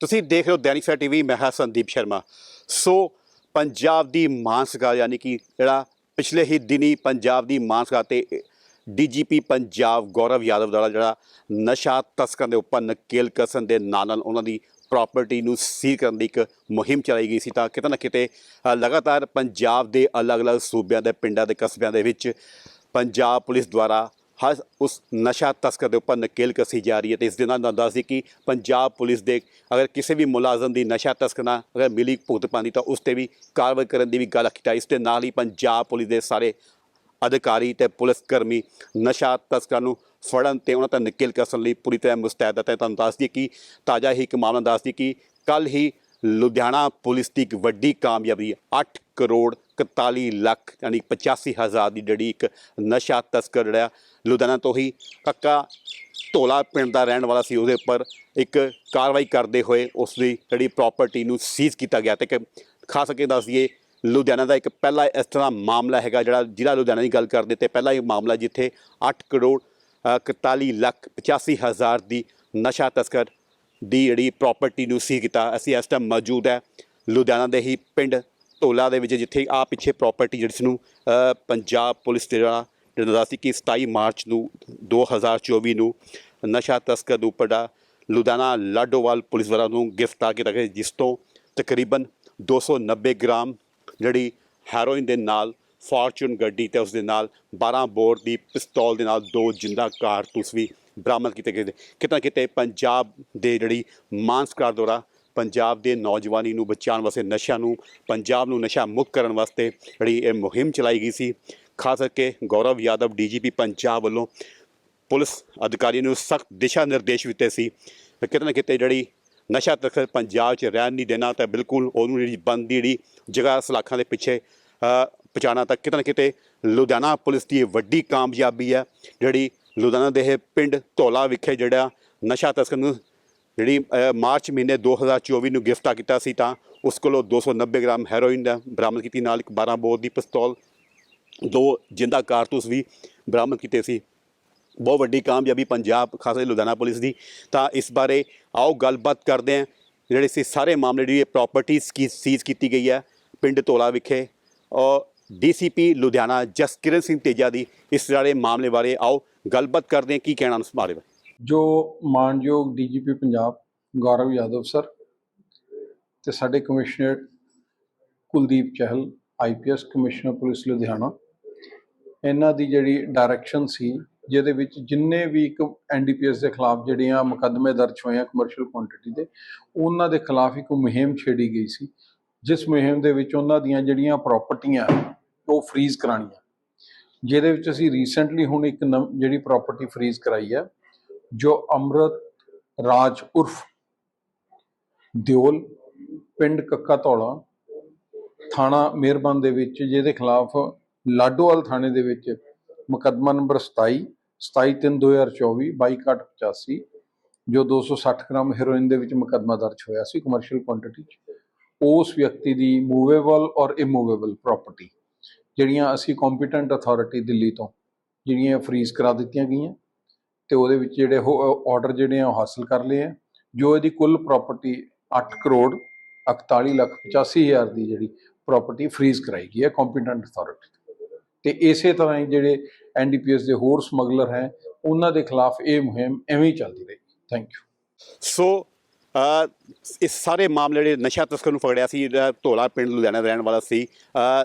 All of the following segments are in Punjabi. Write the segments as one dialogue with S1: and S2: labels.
S1: ਤੁਸੀਂ ਦੇਖ ਰਹੇ ਹੋ ਦੈਨਿਕ ਸਵੇਰਾ ਟੀਵੀ, ਮੈਂ ਹਾਂ ਸੰਦੀਪ ਸ਼ਰਮਾ। ਸੋ ਪੰਜਾਬ ਦੀ ਮਾਨਸਗਾ ਯਾਨੀ ਕਿ ਜਿਹੜਾ ਪਿਛਲੇ ਹੀ ਦਿਨੀ ਪੰਜਾਬ ਦੀ ਮਾਨਸਗਾ ਤੇ ਡੀਜੀਪੀ ਪੰਜਾਬ ਗੌਰਵ ਯਾਦਵ ਦੁਆਰਾ ਜਿਹੜਾ ਨਸ਼ਾ ਤਸਕਰਾਂ ਦੇ ਉੱਪਰ ਨਕੇਲ ਕਸਣ ਦੇ ਨਾਲ ਨਾਲ ਉਹਨਾਂ ਦੀ ਪ੍ਰਾਪਰਟੀ ਨੂੰ ਸੀਲ ਕਰਨ ਦੀ ਇੱਕ ਮੁਹਿੰਮ ਚਲਾਈ ਗਈ ਸੀ ਤਾਂ ਕਿਤੇ ਨਾ ਕਿਤੇ ਲਗਾਤਾਰ ਪੰਜਾਬ ਦੇ ਅਲੱਗ-ਅਲੱਗ ਸੂਬਿਆਂ ਦੇ, ਪਿੰਡਾਂ ਦੇ ਕਸਬਿਆਂ ਦੇ ਵਿੱਚ ਪੰਜਾਬ ਪੁਲਿਸ ਦੁਆਰਾ ਹਰ ਉਸ ਨਸ਼ਾ ਤਸਕਰ ਦੇ ਉੱਪਰ ਨਕੇਲ ਕਸੀ ਜਾ ਰਹੀ ਹੈ ਤੇ ਇਸ ਦੇ ਨਾਲ ਨਾਲ ਦੱਸਦੀ ਕਿ ਪੰਜਾਬ ਪੁਲਿਸ ਦੇ ਅਗਰ ਕਿਸੇ ਵੀ ਮੁਲਾਜ਼ਮ ਦੀ ਨਸ਼ਾ ਤਸਕਰ ਨਾਲ ਅਗਰ ਮਿਲੀ ਭੁਗਤ ਪਾਉਂਦੀ ਤਾਂ ਉਸ ਤੇ ਵੀ ਕਾਰਵਾਈ ਕਰਨ ਦੀ ਵੀ ਗੱਲ ਕੀਤੀ ਇਸ ਦੇ ਨਾਲ ਹੀ ਪੰਜਾਬ ਪੁਲਿਸ ਦੇ ਸਾਰੇ ਅਧਿਕਾਰੀ ਤੇ ਪੁਲਿਸ ਕਰਮੀ ਨਸ਼ਾ ਤਸਕਰਾਂ ਨੂੰ ਫੜਨ ਤੇ ਉਹਨਾਂ ਤੇ ਨਕੇਲ ਕਸਣ ਲਈ ਪੂਰੀ ਤਰ੍ਹਾਂ ਮੁਸਤੈਦ ਹੈ। ਤੁਹਾਨੂੰ ਦੱਸ ਦਈਏ ਕਿ ਤਾਜ਼ਾ ਹੀ ਇੱਕ ਮਾਮਲਾ ਦੱਸ ਦਈਏ ਕਿ ਕੱਲ ਹੀ ਲੁਧਿਆਣਾ ਪੁਲਿਸ ਦੀ ਇੱਕ ਵੱਡੀ ਕਾਮਯਾਬੀ 8 ਕਰੋੜ 41 ਲੱਖ ਯਾਨੀ 85 ਹਜ਼ਾਰ ਦੀ ਜਿਹੜੀ ਇੱਕ ਨਸ਼ਾ ਤਸਕਰ ਜਿਹੜਾ ਲੁਧਿਆਣਾ ਤੋਂ ਹੀ ਕੱਕਾ ਢੋਲਾ ਪਿੰਡ ਦਾ ਰਹਿਣ ਵਾਲਾ ਸੀ ਉਹਦੇ ਉੱਪਰ ਇੱਕ ਕਾਰਵਾਈ ਕਰਦੇ ਹੋਏ ਉਸ ਦੀ ਜਿਹੜੀ ਪ੍ਰਾਪਰਟੀ ਨੂੰ ਸੀਜ਼ ਕੀਤਾ ਗਿਆ। ਤੇ ਇੱਕ ਖਾਸ ਕਰਕੇ ਦੱਸ ਦਈਏ ਲੁਧਿਆਣਾ ਦਾ ਇੱਕ ਪਹਿਲਾ ਇਸ ਤਰ੍ਹਾਂ ਮਾਮਲਾ ਹੈਗਾ ਜਿਹੜਾ ਜ਼ਿਲ੍ਹਾ ਲੁਧਿਆਣਾ ਦੀ ਗੱਲ ਕਰਦੇ ਤੇ ਪਹਿਲਾ ਇਹ ਮਾਮਲਾ ਜਿੱਥੇ 8 ਕਰੋੜ ਅ, 41 ਲੱਖ 85 ਹਜ਼ਾਰ ਦੀ ਨਸ਼ਾ ਤਸਕਰ ਦੀ ਜਿਹੜੀ ਪ੍ਰਾਪਰਟੀ ਨੂੰ ਸੀਜ਼ ਕੀਤਾ। ਅਸੀਂ ਇਸ ਟਾਈਮ ਮੌਜੂਦ ਹੈ ਲੁਧਿਆਣਾ ਦੇ ਹੀ ਪਿੰਡ ਢੋਲਾ ਦੇ ਵਿੱਚ ਜਿੱਥੇ ਆ ਪਿੱਛੇ ਪ੍ਰਾਪਰਟੀ ਜਿਸ ਨੂੰ ਪੰਜਾਬ ਪੁਲਿਸ ਦੇ ਜਿਹੜਾ ਜਿਹੜਾ ਸੀ ਕਿ 27 ਮਾਰਚ ਨੂੰ 2024 ਨੂੰ ਨਸ਼ਾ ਤਸਕਰ ਦੇ ਉੱਪਰ ਦਾ ਲੁਧਿਆਣਾ ਲਾਡੋਵਾਲ ਪੁਲਿਸ ਵਾਲਾ ਨੂੰ ਗ੍ਰਿਫਤਾਰ ਕੀਤਾ ਗਿਆ, ਜਿਸ ਤੋਂ ਤਕਰੀਬਨ 290 ਗ੍ਰਾਮ ਜਿਹੜੀ ਹੈਰੋਇਨ ਦੇ ਨਾਲ ਫਾਰਚੂਨ ਗੱਡੀ ਤੇ ਉਸ ਦੇ ਨਾਲ 12 ਬੋਰ ਦੀ ਪਿਸਤੌਲ ਦੇ ਨਾਲ ਦੋ ਜਿੰਦਾ ਕਾਰਤੂਸ ਵੀ ਬਰਾਮਦ ਕੀਤੇ ਗਏ ਕਿਤੇ ਨਾ ਕਿਤੇ ਪੰਜਾਬ ਦੇ ਜਿਹੜੀ ਮਾਨਸਕਾਰ ਦੁਆਰਾ ਪੰਜਾਬ ਦੇ ਨੌਜਵਾਨੀ ਨੂੰ ਬਚਾਉਣ ਵਾਸਤੇ ਨਸ਼ਿਆਂ ਨੂੰ ਪੰਜਾਬ ਨੂੰ ਨਸ਼ਾ ਮੁਕਤ ਕਰਨ ਵਾਸਤੇ ਜਿਹੜੀ ਇਹ ਮੁਹਿੰਮ ਚਲਾਈ ਗਈ ਸੀ। ਖਾਸ ਕਰਕੇ ਗੌਰਵ ਯਾਦਵ ਡੀਜੀਪੀ ਪੰਜਾਬ ਵੱਲੋਂ ਪੁਲਿਸ ਅਧਿਕਾਰੀਆਂ ਨੂੰ ਸਖਤ ਦਿਸ਼ਾ ਨਿਰਦੇਸ਼ ਦਿੱਤੇ ਸੀ ਕਿਤੇ ਨਾ ਕਿਤੇ ਜਿਹੜੀ ਨਸ਼ਾ ਤਸਕਰ ਪੰਜਾਬ 'ਚ ਰਹਿਣ ਨਹੀਂ ਦੇਣਾ ਤਾਂ ਬਿਲਕੁਲ ਉਹਨੂੰ ਜਿਹੜੀ ਬੰਦ ਜਿਹੜੀ ਜਗ੍ਹਾ ਸਲਾਖਾਂ ਦੇ ਪਿੱਛੇ ਅ, ਪਹੁੰਚਾਉਣਾ ਤਾਂ ਕਿਤੇ ਨਾ ਕਿਤੇ ਲੁਧਿਆਣਾ ਪੁਲਿਸ ਦੀ ਇਹ ਵੱਡੀ ਕਾਮਯਾਬੀ ਹੈ। ਜਿਹੜੀ ਲੁਧਿਆਣਾ ਦੇ ਪਿੰਡ ਧੌਲਾ ਵਿਖੇ ਜਿਹੜਾ ਨਸ਼ਾ ਤਸਕਰ ਨੂੰ ਜਿਹੜੀ ਮਾਰਚ ਮਹੀਨੇ 2024 ਨੂੰ ਗ੍ਰਿਫਤਾਰ ਕੀਤਾ ਸੀ ਤਾਂ ਉਸ ਕੋਲੋਂ 290 ਗ੍ਰਾਮ ਹੈਰੋਇਨ ਦਾ ਬਰਾਮਦ ਕੀਤੀ, ਨਾਲ ਇੱਕ 12 ਬੋਰ ਦੀ ਪਿਸਤੌਲ, ਦੋ ਜਿੰਦਾ ਕਾਰਤੂਸ ਵੀ ਬਰਾਮਦ ਕੀਤੇ ਸੀ। ਬਹੁਤ ਵੱਡੀ ਕਾਮਯਾਬੀ ਪੰਜਾਬ, ਖਾਸ ਕਰਕੇ ਲੁਧਿਆਣਾ ਪੁਲਿਸ ਦੀ। ਤਾਂ ਇਸ ਬਾਰੇ ਆਓ ਗੱਲਬਾਤ ਕਰਦੇ ਹਾਂ। ਜਿਹੜੇ ਸੀ ਸਾਰੇ ਮਾਮਲੇ ਦੀ ਪ੍ਰਾਪਰਟੀ ਸੀਜ਼ ਕੀਤੀ ਗਈ ਹੈ ਪਿੰਡ ਧੋਲਾ ਵਿਖੇ। ਔਰ ਡੀਸੀਪੀ ਲੁਧਿਆਣਾ ਜਸਕਿਰਨ ਸਿੰਘ ਤੇਜਾ ਦੀ ਇਸ ਸਾਰੇ ਮਾਮਲੇ ਬਾਰੇ ਆਓ ਗੱਲਬਾਤ ਕਰਦੇ ਹਾਂ। ਕੀ ਕਹਿਣਾ ਉਸ ਬਾਰੇ?
S2: ਜੋ ਮਾਨਯੋਗ ਡੀਜੀਪੀ ਪੰਜਾਬ ਗੌਰਵ ਯਾਦਵ ਸਰ ਤੇ ਸਾਡੇ commissioner Kuldeep Chahal IPS commissioner police Ludhiana, ਇਹਨਾਂ ਦੀ ਜਿਹੜੀ ਡਾਇਰੈਕਸ਼ਨ ਸੀ, ਜਿਹਦੇ ਵਿੱਚ ਜਿੰਨੇ ਵੀ ਇੱਕ ਐਨਡੀਪੀਐਸ ਦੇ ਖਿਲਾਫ ਜਿਹੜੀਆਂ ਮੁਕੱਦਮੇ ਦਰਜ ਹੋਏ ਆ ਕਮਰਸ਼ੀਅਲ ਕੁਆਂਟੀਟੀ ਦੇ, ਉਹਨਾਂ ਦੇ ਖਿਲਾਫ ਇੱਕ ਮੁਹਿੰਮ ਛੇੜੀ ਗਈ ਸੀ, ਜਿਸ ਮੁਹਿੰਮ ਦੇ ਵਿੱਚ ਉਹਨਾਂ ਦੀਆਂ ਜਿਹੜੀਆਂ ਪ੍ਰਾਪਰਟੀਆਂ ਉਹ ਫ੍ਰੀਜ਼ ਕਰਾਣੀਆਂ ਜਿਹਦੇ ਵਿੱਚ ਅਸੀਂ ਰੀਸੈਂਟਲੀ ਹੁਣ ਇੱਕ ਨਵ- ਜਿਹੜੀ ਪ੍ਰਾਪਰਟੀ ਫ੍ਰੀਜ਼ ਕਰਾਈ ਹੈ ਜੋ ਅਮਰਤ ਰਾਜ ਉਰਫ ਦਿਓਲ, ਪਿੰਡ ਕੱਕਾ ਧੌਲਾ, ਥਾਣਾ ਮਿਹਰਬਾਨ ਦੇ ਵਿੱਚ, ਜਿਹਦੇ ਖਿਲਾਫ ਲਾਡੋਵਾਲ ਥਾਣੇ ਦੇ ਵਿੱਚ ਮੁਕੱਦਮਾ ਨੰਬਰ 27 27/3/2024 2285 ਜੋ 260 ਗ੍ਰਾਮ ਹੈਰੋਇਨ ਦੇ ਵਿੱਚ ਮੁਕੱਦਮਾ ਦਰਜ ਹੋਇਆ ਸੀ ਕਮਰਸ਼ੀਅਲ ਕੁਆਂਟੀਟੀ ਚ, ਉਸ ਵਿਅਕਤੀ ਦੀ ਮੂਵੇਬਲ ਔਰ ਇਮੂਵੇਬਲ ਪ੍ਰਾਪਰਟੀ ਜਿਹੜੀਆਂ ਅਸੀਂ ਕੰਪੀਟੈਂਟ ਅਥਾਰਟੀ ਦਿੱਲੀ ਤੋਂ ਜਿਹੜੀਆਂ ਫਰੀਜ਼ ਕਰਾ ਦਿੱਤੀਆਂ ਗਈਆਂ। ਤੇ ਉਹਦੇ ਵਿੱਚ ਜਿਹੜੇ ਆਰਡਰ ਜਿਹੜੇ ਆ ਉਹ ਹਾਸਲ ਕਰ ਲਏ ਆ। ਜੋ ਇਹਦੀ ਕੁੱਲ ਪ੍ਰਾਪਰਟੀ 8 ਕਰੋੜ 41 ਲੱਖ 85 ਹਜ਼ਾਰ ਦੀ ਜਿਹੜੀ ਪ੍ਰਾਪਰਟੀ ਫਰੀਜ਼ ਕਰਾਈ ਗਈ ਹੈ ਕੰਪੀਟੈਂਟ ਅਥਾਰਟੀ ਤੇ। ਇਸੇ ਤਰ੍ਹਾਂ ਹੀ ਜਿਹੜੇ ਐਨਡੀਪੀਐਸ ਦੇ ਹੋਰ ਸਮਗਲਰ ਹੈ ਉਹਨਾਂ ਦੇ ਖਿਲਾਫ ਇਹ ਮੁਹਿੰਮ ਐਵੇਂ ਹੀ ਚੱਲਦੀ ਰਹੀ ਥੈਂਕ ਯੂ
S1: ਸੋ ਅ, ਇਸ ਸਾਰੇ ਮਾਮਲੇ ਜਿਹੜੇ ਨਸ਼ਾ ਤਸਕਰ ਨੂੰ ਫੜਿਆ ਸੀ ਜਿਹੜਾ ਧੋਲਾ ਪਿੰਡ ਲੁਧਿਆਣਾ ਦਾ ਰਹਿਣ ਵਾਲਾ ਸੀ ਅ,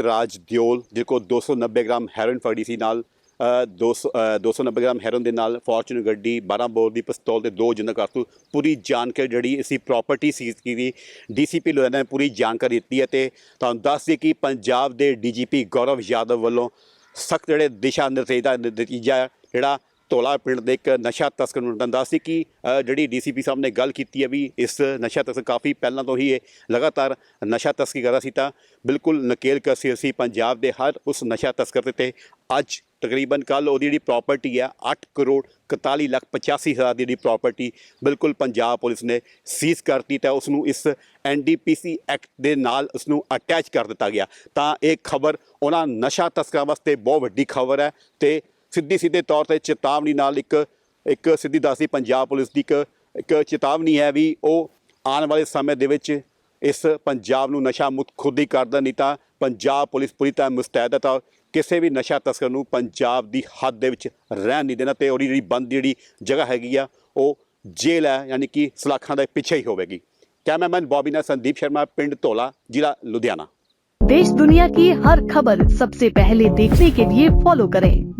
S1: ਰਾਜ ਦਿਓਲ ਜਿਹਦੇ ਕੋਲ 290 ਗ੍ਰਾਮ ਹੈਰੋਇਨ ਫੜੀ ਸੀ ਨਾਲ 200 ਅ, 290 ਗ੍ਰਾਮ ਹੈਰੋਇਨ ਦੇ ਨਾਲ ਫੋਰਚੂਨਰ ਗੱਡੀ 12 ਬੋਰ ਦੀ ਪਿਸਤੌਲ ਤੇ ਦੋ ਜਿੰਦਾ ਕਾਰਤੂਸ ਪੂਰੀ ਜਾਣਕਾਰੀ ਜਿਹੜੀ ਅਸੀਂ ਪ੍ਰਾਪਰਟੀ ਸੀਜ਼ ਕੀਤੀ ਡੀਸੀਪੀ ਲੁਧਿਆਣਾ ਨੇ ਪੂਰੀ ਜਾਣਕਾਰੀ ਦਿੱਤੀ ਹੈ ਤੇ ਤੁਹਾਨੂੰ ਦੱਸ ਦਈਏ ਕਿ ਪੰਜਾਬ ਦੇ ਡੀਜੀਪੀ ਗੌਰਵ ਯਾਦਵ ਵੱਲੋਂ ਸਖਤ ਜਿਹੜੇ ਦਿਸ਼ਾ ਨਿਰਦੇਸ਼ ਦਾ ਨਤੀਜਾ ਜਿਹੜਾ ਧੌਲਾ ਪਿੰਡ ਦੇ ਇੱਕ ਨਸ਼ਾ ਤਸਕਰ ਨੂੰ ਦੰਦਾ ਸੀ ਕਿ ਅ, ਜਿਹੜੀ ਡੀਸੀਪੀ ਸਾਹਿਬ ਨੇ ਗੱਲ ਕੀਤੀ ਹੈ ਵੀ ਇਸ ਨਸ਼ਾ ਤਸਕਰ ਕਾਫੀ ਪਹਿਲਾਂ ਤੋਂ ਹੀ ਇਹ ਲਗਾਤਾਰ ਨਸ਼ਾ ਤਸਕਰੀ ਕਰਦਾ ਸੀ ਤਾਂ ਬਿਲਕੁਲ ਨਕੇਲ ਕਸੀ ਸੀ ਪੰਜਾਬ ਦੇ ਹਰ ਉਸ ਨਸ਼ਾ ਤਸਕਰ ਤੇ ਅੱਜ ਤਕਰੀਬਨ ਕੱਲ ਉਹਦੀ ਜਿਹੜੀ ਪ੍ਰਾਪਰਟੀ ਹੈ 8 ਕਰੋੜ 41 ਲੱਖ 85 ਹਜ਼ਾਰ ਦੀ ਜਿਹੜੀ ਪ੍ਰਾਪਰਟੀ ਬਿਲਕੁਲ ਪੰਜਾਬ ਪੁਲਿਸ ਨੇ ਸੀਜ਼ ਕਰਤੀ ਤਾਂ ਉਸ ਨੂੰ ਇਸ ਐਨਡੀਪੀਸੀ ਐਕਟ ਦੇ ਨਾਲ ਉਸ ਨੂੰ ਅਟੈਚ ਕਰ ਦਿੱਤਾ ਗਿਆ। ਤਾਂ ਇਹ ਖਬਰ ਉਹਨਾਂ ਨਸ਼ਾ ਤਸਕਰਾਂ ਵਾਸਤੇ ਬਹੁਤ ਵੱਡੀ ਖਬਰ ਹੈ ਤੇ ਸਿੱਧੀ ਸਿੱਧੇ ਤੌਰ ਤੇ ਚੇਤਾਵਨੀ ਨਾਲ ਇੱਕ ਇੱਕ ਸਿੱਧੀ ਦੱਸਦੀ ਪੰਜਾਬ ਪੁਲਿਸ ਦੀ ਇੱਕ ਇੱਕ ਚੇਤਾਵਨੀ ਹੈ ਵੀ ਉਹ ਆਉਣ ਵਾਲੇ ਸਮੇਂ ਦੇ ਵਿੱਚ ਇਸ ਪੰਜਾਬ ਨੂੰ ਨਸ਼ਾ ਮੁਕਤ ਖੁਦੀ ਕਰਦਾ, ਨਹੀਂ ਤਾਂ ਪੰਜਾਬ ਪੁਲਿਸ ਪੂਰੀ ਤਰ੍ਹਾਂ ਮੁਸਤੈਦ ਹੈ ਕਿਸੇ ਵੀ ਨਸ਼ਾ ਤਸਕਰ ਨੂੰ ਪੰਜਾਬ ਦੀ ਹੱਦ ਦੇ ਵਿੱਚ ਰਹਿਣ ਨਹੀਂ ਦੇਣਾ ਤੇ ਉਹਦੀ ਜਿਹੜੀ ਬੰਦ ਜਿਹੜੀ ਜਗ੍ਹਾ ਹੈਗੀ ਆ, ਉਹ ਜੇਲ੍ਹ ਹੈ, ਯਾਨੀ ਕਿ ਸਲਾਖਾਂ ਦੇ ਪਿੱਛੇ ਹੀ ਹੋਵੇਗੀ। ਕੈਮਰਾਮੈਨ ਬੋਬੀ ना ਸੰਦੀਪ ਸ਼ਰਮਾ, ਪਿੰਡ ਧੋਲਾ, ਜ਼ਿਲ੍ਹਾ ਲੁਧਿਆਣਾ।
S3: ਦੇਸ਼ ਦੁਨੀਆ की ਹਰ ਖਬਰ ਸਭ ਤੋਂ ਪਹਿਲੇ के लिए ਫੋਲੋ करें